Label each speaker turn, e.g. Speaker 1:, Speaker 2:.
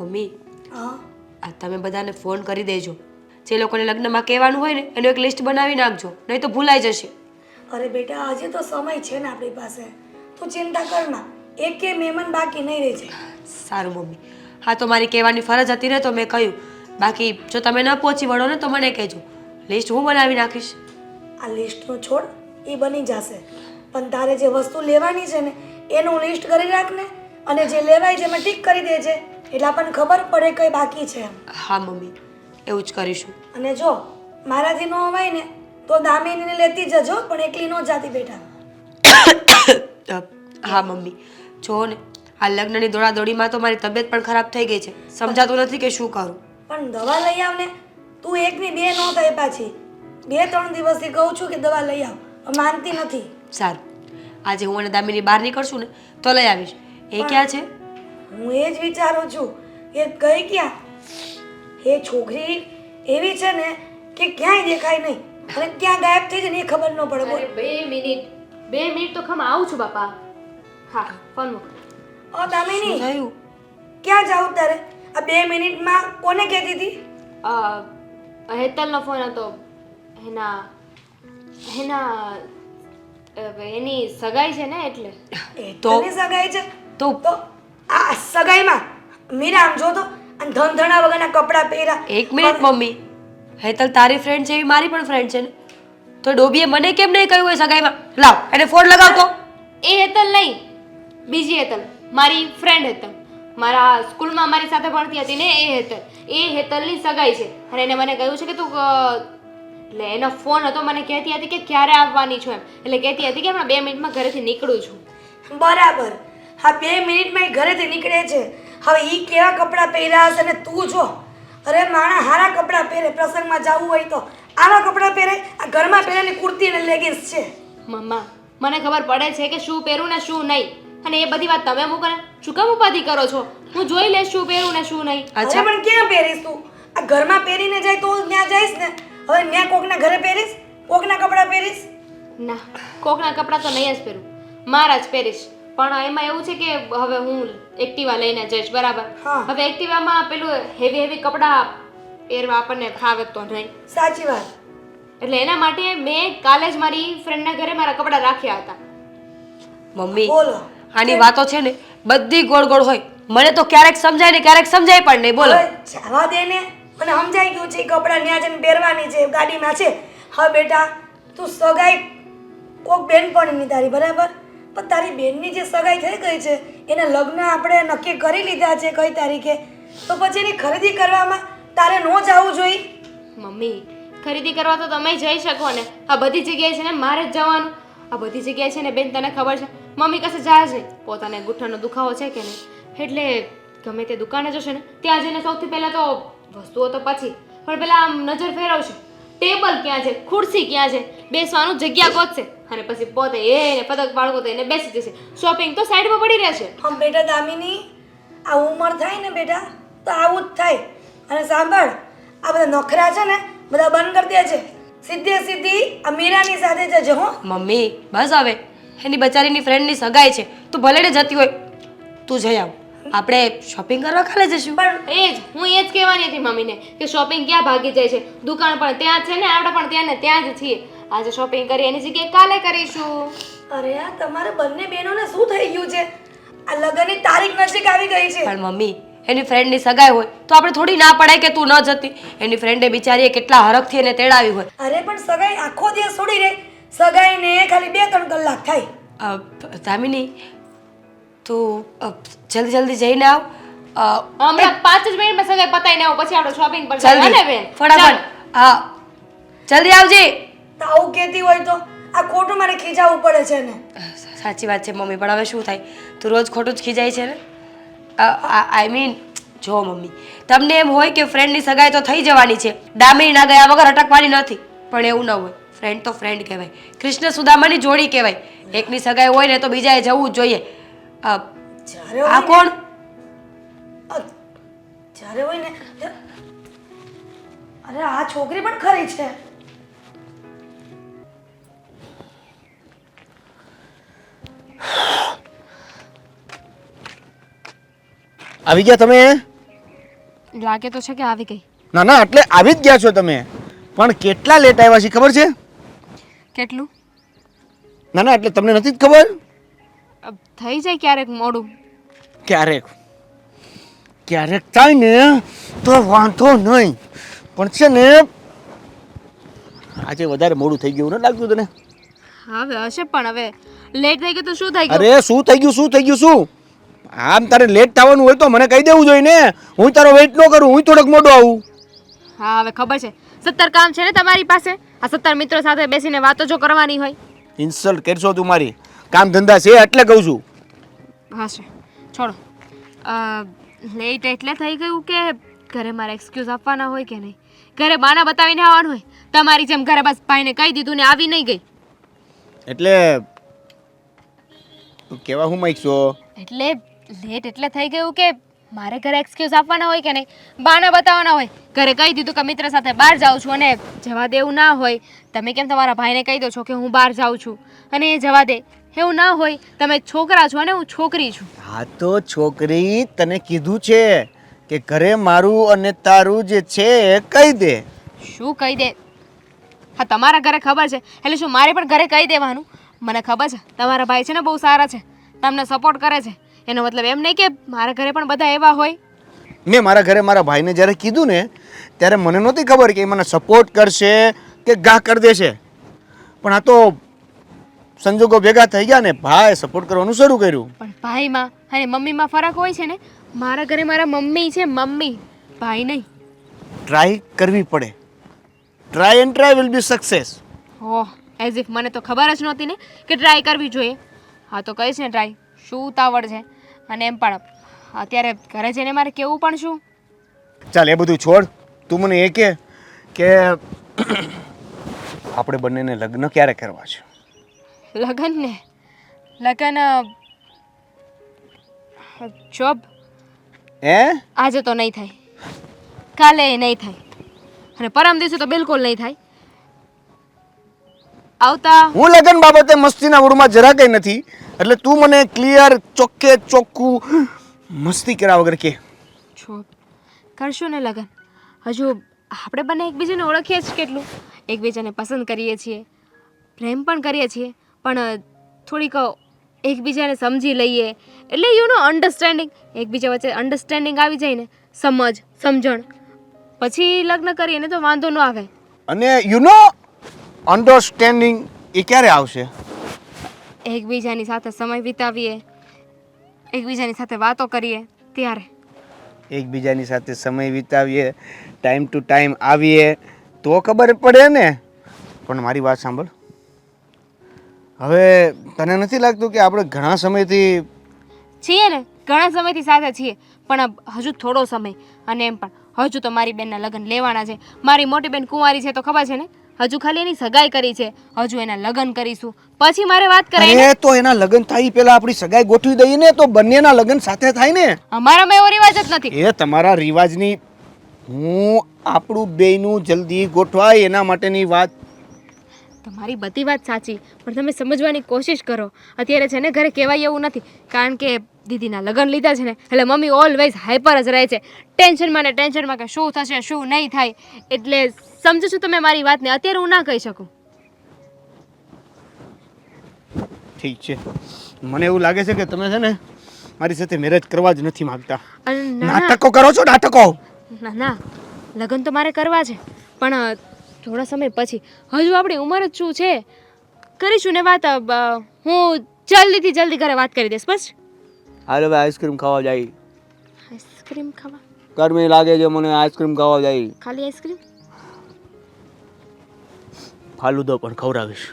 Speaker 1: Mummy
Speaker 2: હા.
Speaker 1: આ તમે બધાને ફોન કરી દેજો. જે લોકોને લગ્નમાં કહેવાનું હોય ને એનું એક લિસ્ટ બનાવી નાખજો નહીં તો ભૂલાઈ જશે.
Speaker 2: અરે બેટા હજી તો સમય છે ને આપણી પાસે. તું ચિંતા કર ના એકે મહેમાન બાકી નહીં રહે છે
Speaker 1: સારું મમ્મી. હા તો મારી કહેવાની ફરજ હતી ને તો મેં કહ્યું. બાકી જો તમે ન પહોંચી વળો ને તો મને કહેજો. લિસ્ટ હું બનાવી નાખીશ?
Speaker 2: આ લિસ્ટનો છોડ એ બની જશે. પણ તારે જે વસ્તુ લેવાની છે ને એનું લિસ્ટ કરી રાખ ને અને જે લેવાય છે એમાં ટીક કરી દેજે. એટલે આપણને ખબર પડે કઈ બાકી છે એમ.
Speaker 1: હા મમ્મી. એવું જ કરીશું.
Speaker 2: અને જો મારાથી ન અવાય ને તો દામિનીને લેતી જજો પણ એકલી ન જાતી બેટા.
Speaker 1: અ, હા મમ્મી. જો ને આ લગ્નની દોડાદોડીમાં તો મારી તબિયત પણ ખરાબ થઈ ગઈ છે. સમજાતું નથી કે શું કરું.
Speaker 2: પણ દવા લઈ આવ ને. તું એકની બે ન થાય પાછી. બે ત્રણ દિવસથી કહું છું કે દવા લઈ આવ. પણ માનતી નથી.
Speaker 1: સારું. આજે હું અને દામિની બહાર નીકળશું ને તો લઈ આવીશ. એ ક્યાં છે?
Speaker 2: હું એ જ વિચારું છું એ ગઈ ક્યાં? એ છોકરી એવી છે ને કે ક્યાંય દેખાય નહીં અને ક્યાં ગાયબ થઈ જાય ને એ ખબર ન પડે બોલ.
Speaker 3: બે મિનિટ. બે મિનિટ તો ખમ આવું છું બાપા. હા ફોન મૂક.
Speaker 2: ઓ દામિની.
Speaker 1: થયું?
Speaker 3: ક્યાં જાવ તારે? આ બે મિનિટમાં કોને કહેતી હતી?
Speaker 4: અ, હેતલનો ફોન હતો. એના એના એની સગાઈ છે ને એટલે.
Speaker 3: એ
Speaker 1: તો?
Speaker 3: સગાઈ છે?
Speaker 1: તો
Speaker 3: આ સગાઈમાં મીરા આમ જો તો અને ધનધણા વગરના કપડાં પહેર્યા.
Speaker 1: એક મિનિટ મમ્મી. હેતલ તારી ફ્રેન્ડ છે એવી મારી પણ ફ્રેન્ડ છે ને? તો ડોબીએ મને કેમ નહીં કહ્યું હોય સગાઈમાં? લાવ એને ફોન લગાવતો.
Speaker 4: એ હેતલ નહીં. બીજી હેતલ. મારી ફ્રેન્ડ હેતલ. મારા સ્કૂલમાં મારી સાથે ભણતી હતી ને એ હેતલ. એ હેતલની સગાઈ છે. અને એને મને કહ્યું છે કે તું એટલે એનો ફોન હતો મને કહેતી હતી કે ક્યારે આવવાની છું એમ. એટલે કહેતી હતી કે હમણાં બે મિનિટમાં ઘરેથી નીકળું છું.
Speaker 3: બરાબર. હા બે મિનિટમાં એ ઘરેથી નીકળે છે. હવે એ કેવા કપડાં પહેર્યા હશે ને તું જો. અરે માણા હારા કપડાં પહેરે પ્રસંગમાં જવું હોય તો. આવા કપડાં પહેરે આ ઘરમાં પહેરેલી કુર્તી અને લેગિન્સ છે.
Speaker 4: મમ્મા મને ખબર પડે છે કે શું પહેરું ને શું નહીં. અને એ બધી વાત તમે મૂકો ને. શું કામ ઉપાધિ કરો છો? હું જોઈ લઈશ શું પહેરું ને શું નહીં.
Speaker 1: અચ્છા.
Speaker 3: પણ ક્યાં પહેરીશ તું? આ ઘરમાં પહેરીને જાય તો ત્યાં જઈશ ને. હવે ત્યાં કોકના ઘરે પહેરીશ? કોકના કપડાં પહેરીશ?
Speaker 4: ના કોકના કપડાં તો નહીં જ પહેરું. મારા જ પહેરીશ. પણ એમાં એવું છે કે હવે હું એક્ટિવા લઈને જઈશ બરાબર?
Speaker 3: હા.
Speaker 4: હવે એક્ટિવામાં પેલું હેવી હેવી કપડાં પહેરવા આપણને ફાવે તો નહીં.
Speaker 3: સાચી વાત.
Speaker 4: એટલે એના માટે મેં કાલે જ મારી ફ્રેન્ડના ઘરે મારા કપડાં રાખ્યા હતા.
Speaker 1: મમ્મી
Speaker 3: બોલો.
Speaker 1: આની વાતો છે ને બધી ગોળ ગોળ હોય. મને તો ક્યારેક સમજાય ને ક્યારેક સમજાય પણ નહીં બોલો.
Speaker 3: હવે જવા દે ને. મને સમજાઈ ગયું છે કપડાં ન્યા જઈને પહેરવાની છે ગાડીમાં છે. હા બેટા તું સગાઈ કોક બેન પણ તારી બરાબર? પણ તારી બેનની જે સગાઈ થઈ ગઈ છે, એના લગ્ન આપણે નક્કી કરી લીધા છે કઈ તારીખે? તો પછી એની ખરીદી કરવામાં તારે ન જવું જોઈએ
Speaker 4: મમ્મી, ખરીદી કરવા તો તમે જઈ શકો ને. આ બધી જગ્યાએ છે ને મારે જ જવાનું. આ બધી જગ્યાએ છે ને બેન તને ખબર છે, મમ્મી કશે જાય જ પોતાને ગુઠ્ઠાનો દુખાવો છે કે નહીં? એટલે ગમે તે દુકાને જશે ને, ત્યાં જઈને સૌથી પહેલાં તો વસ્તુઓ તો પછી. પણ પહેલાં આમ નજર ફેરવશે. ટેબલ ક્યાં છે? ખુરશી ક્યાં છે? બેસવાનું જગ્યા ગોતશે અને પછી પોતે એને પતંગ બાળકો થઈને બેસી જશે. શોપિંગ તો સાઈડમાં પડી રહેશે.
Speaker 3: હમ બેટા દામિની આ ઉંમર થાય ને બેટા તો આવું જ થાય. અને સાંભળ આ બધા નખરા છે ને બધા બંધ કરી દે છે. સીધે સીધી આ મીરાની સાથે જજો હો.
Speaker 1: મમ્મી બસ હવે. એની બચારીની ફ્રેન્ડની સગાઈ છે. તું ભલે ને જતી હોય. તું જઈ આવ. આપણે શોપિંગ કરવા ખાલે જશું
Speaker 3: પણ
Speaker 4: એ જ હું એ જ કહેવાની હતી મમ્મીને કે શોપિંગ ક્યાં ભાગી જાય છે? દુકાન પણ ત્યાં છે ને આપણે પણ ત્યાં ને ત્યાં જ છીએ. આજે શોપિંગ કરી એની જગ્યાએ કાલે કરીશું.
Speaker 3: અરે આ તમારે બંને બહેનોને શું થઈ ગયું છે? આ લગ્નની તારીખ નજીક આવી ગઈ છે.
Speaker 1: પણ મમ્મી એની ફ્રેન્ડની સગાઈ હોય તો આપણે થોડી ના પડાય કે તું ન જતી. એની ફ્રેન્ડે બિચારીએ કેટલા હરખથી એને તેડાવી હોય.
Speaker 3: અરે પણ સગાઈ આખો દિવસ છોડી રહે સગાઈને ખાલી બે ત્રણ કલાક થાય.
Speaker 1: દામિની તું જલ્દી જલ્દી જઈને આવ.
Speaker 4: હમણાં પાંચ જ મિનિટમાં સગાઈ પતાઈને આવો પછી આપણે શોપિંગ પર જઈએ ને બેન?
Speaker 1: ફટાફટ. હા જલ્દી આવજે.
Speaker 3: તો આવું કહેતી હોય તો આ ખોટું મારે ખીજાવવું પડે છે ને.
Speaker 1: સાચી વાત છે મમ્મી પણ હવે શું થાય? તું રોજ ખોટું જ ખીજાય છે ને? આઈ મીન જો મમ્મી તમને એમ હોય કે ફ્રેન્ડની સગાઈ તો થઈ જવાની છે ડામી ના ગયા વગર અટકવાની નથી પણ એવું ન હોય. ફ્રેન્ડ તો ફ્રેન્ડ કહેવાય. કૃષ્ણ સુદામાની જોડી કહેવાય. એકની સગાઈ હોય ને તો બીજાએ જવું જ જોઈએ. આ કોણ?
Speaker 3: જ્યારે હોય ને અરે આ છોકરી પણ ખરી છે.
Speaker 5: આવી ગયા તમે?
Speaker 4: લાગે તો છે કે આવી ગઈ.
Speaker 5: ના ના એટલે આવી જ ગયા છો તમે. પણ કેટલા લેટ આવ્યા છે ખબર છે?
Speaker 4: કેટલું?
Speaker 5: ના ના એટલે તમને નથી ખબર?
Speaker 4: થઈ જાય ક્યારેક મોડું.
Speaker 5: ક્યારેક. ક્યારેક થાય ને તો વાંધો નહીં. પણ છે ને આજે વધારે મોડું થઈ ગયું ને લાગતું તને?
Speaker 4: હવે હશે પણ હવે લેટ થઈ ગયું તો શું થઈ ગયું?
Speaker 5: અરે શું થઈ ગયું શું થઈ ગયું શું? આમ તારે લેટ થવાનું હોય તો મને કહી દેવું જોઈએ ને. હું તારો વેઇટ ન કરું હું થોડોક મોડો આવું.
Speaker 4: હા હવે ખબર છે. સત્તર કામ છે ને તમારી પાસે? આ સત્તર મિત્રો સાથે બેસીને વાતો જો કરવાની હોય.
Speaker 5: ઇન્સલ્ટ કરશો તું મારી. કામ ધંધા છે એટલે કહું છું.
Speaker 4: છે. છોડો. લેટ એટલે થઈ ગયું કે ઘરે મારે એક્સક્યુઝ આપવાના હોય કે નહીં? ઘરે બાના બતાવીને આવવાનું હોય. તમારી જેમ ઘરે બસ ભાઈને કહી દીધું ને આવી નહીં ગઈ.
Speaker 5: એટલે તું કેવા હું માંગશો
Speaker 4: એટલે લેટ એટલે થઈ ગયું કે મારે ઘરે એક્સક્યુઝ આપવાના હોય કે નહીં? બાના બતાવવાના હોય. ઘરે કહી દીધું કે મિત્ર સાથે બહાર જાઉં છું અને જવા દેવું ના હોય. તમે કેમ તમારા ભાઈને કહી દો છો કે હું બહાર જાઉં છું? અને એ જવા દે. એવું ના હોય તમે છોકરા છો અને હું છોકરી છું.
Speaker 5: હા તો છોકરી તને કીધું છે કે ઘરે મારું અને તારું જે છે એ કહી દે.
Speaker 4: શું કહી દે? હા તમારા ઘરે ખબર છે. એટલે શું મારે પણ ઘરે કહી દેવાનું? મને ખબર છે તમારા ભાઈ છે ને બહુ સારા છે. તમને સપોર્ટ કરે છે. એનો મતલબ એમ નહીં કે મારા ઘરે પણ બધા એવા હોય.
Speaker 5: મેં મારા ઘરે મારા ભાઈને જ્યારે કીધું ને ત્યારે મને નહોતી ખબર કે એ મને સપોર્ટ કરશે કે ગા કરી દેશે. પણ આ તો સંજોગો ભેગા થઈ ગયા ને ભાઈ સપોર્ટ કરવાનું શરૂ કર્યું.
Speaker 4: પણ ભાઈમાં અને મમ્મીમાં ફરક હોય છે ને મારા ઘરે મારા મમ્મી છે મમ્મી. ભાઈ નહીં.
Speaker 5: ટ્રાય કરવી પડે. Try and try will be success
Speaker 4: oh. As if મને તો ખબર જ નહોતી ને કે ટ્રાય કરવી જોઈએ. હા તો કહીશ ને ટ્રાય શું ઉતાવળ છે? અને એમ પણ. અત્યારે ઘરે જઈને મારે કેવું પણ શું?
Speaker 5: ચાલ એ બધું છોડ. તું મને એ કે કે આપણે બંનેને લગ્ન ક્યારે કરવા છે?
Speaker 4: લગન ને લગન જોબ
Speaker 5: હે?
Speaker 4: આજે તો નહીં થાય. કાલે નહીં થાય. અને પરમ દિવસે તો બિલકુલ નહીં થાય. આવતા?
Speaker 5: હું લગ્ન બાબતે મસ્તીના મૂડમાં જરા કંઈ નથી. એટલે તું મને ક્લિયર ચોખ્ખે ચોખ્ખું મસ્તી કર્યા વગર કે.
Speaker 4: છો કરશું ને લગન? હજુ આપણે બંને એકબીજાને ઓળખીએ જ કેટલું. એકબીજાને પસંદ કરીએ છીએ પ્રેમ પણ કરીએ છીએ પણ થોડીક એકબીજાને સમજી લઈએ. એટલે યુ નો અન્ડરસ્ટેન્ડિંગ એકબીજા વચ્ચે અન્ડરસ્ટેન્ડિંગ આવી જાય ને સમજ સમજણ. પછી લગ્ન કરીએ ને તો વાંધો ન આવે.
Speaker 5: અને યુ નો અન્ડરસ્ટેન્ડિંગ એ ક્યારે આવશે?
Speaker 4: એકબીજાની સાથે સમય વિતાવીએ એકબીજાની સાથે વાતો કરીએ ત્યારે.
Speaker 5: એકબીજાની સાથે સમય વિતાવીએ ટાઈમ ટુ ટાઈમ આવીએ તો ખબર પડે ને? પણ મારી વાત સાંભળ. હવે તને નથી લાગતું કે આપણે ઘણા સમયથી
Speaker 4: છીએ ને ઘણા સમયથી સાથે છીએ પણ હજુ થોડો સમય અને એમ પણ હજુ તો મારી બેનના લગ્ન લેવાના છે. મારી મોટી બેન કુંવારી છે તો ખબર છે ને? હજુ ખાલી એની સગાઈ કરી છે. હજુ એના લગ્ન કરીશું. પછી મારે વાત કરાય ને.
Speaker 5: તો એના લગ્ન થાય પેલા આપણી સગાઈ ગોઠવી દઈએ ને તો બંનેના લગ્ન સાથે થાય ને.
Speaker 4: અમારામાં એવો રિવાજ જ નથી.
Speaker 5: એ તમારા રિવાજની હું આપણું બેયનું જલ્દી ગોઠવાય એના માટેની વાત
Speaker 4: તમારી બધી વાત સાચી પણ તમે સમજવાની કોશિશ કરો. અત્યારે છે ને ઘરે કહેવાય એવું નથી કારણ કે દીદીના લગ્ન લીધા છે ને એટલે મમ્મી ઓલવેઝ હાઈપર જ રહે છે. ટેન્શનમાં ને ટેન્શનમાં કે શું થશે શું નહીં થાય એટલે સમજો છો તમે મારી વાતને અત્યારે હું ના કહી શકું.
Speaker 5: ઠીક છે. મને એવું લાગે છે કે તમે છે ને મારી સાથે મેરેજ કરવા જ નથી માંગતા. નાટકો કરો છો નાટકો.
Speaker 4: ના ના. લગ્ન તો મારે કરવા છે પણ થોડા સમય પછી હજુ આપણી ઉંમર જ શું છે? કરીશું ને વાત હું જલ્દીથી જલ્દી ઘરે વાત કરી દઈશ બસ?
Speaker 5: હાલ હવે આઈસ્ક્રીમ ખાવા જાય.
Speaker 4: આઈસ્ક્રીમ ખાવા?
Speaker 5: ગરમી લાગે છે મને આઈસ્ક્રીમ ખાવા જાય.
Speaker 4: ખાલી આઈસ્ક્રીમ?
Speaker 5: ફાલુદો પણ ખવડાવીશ.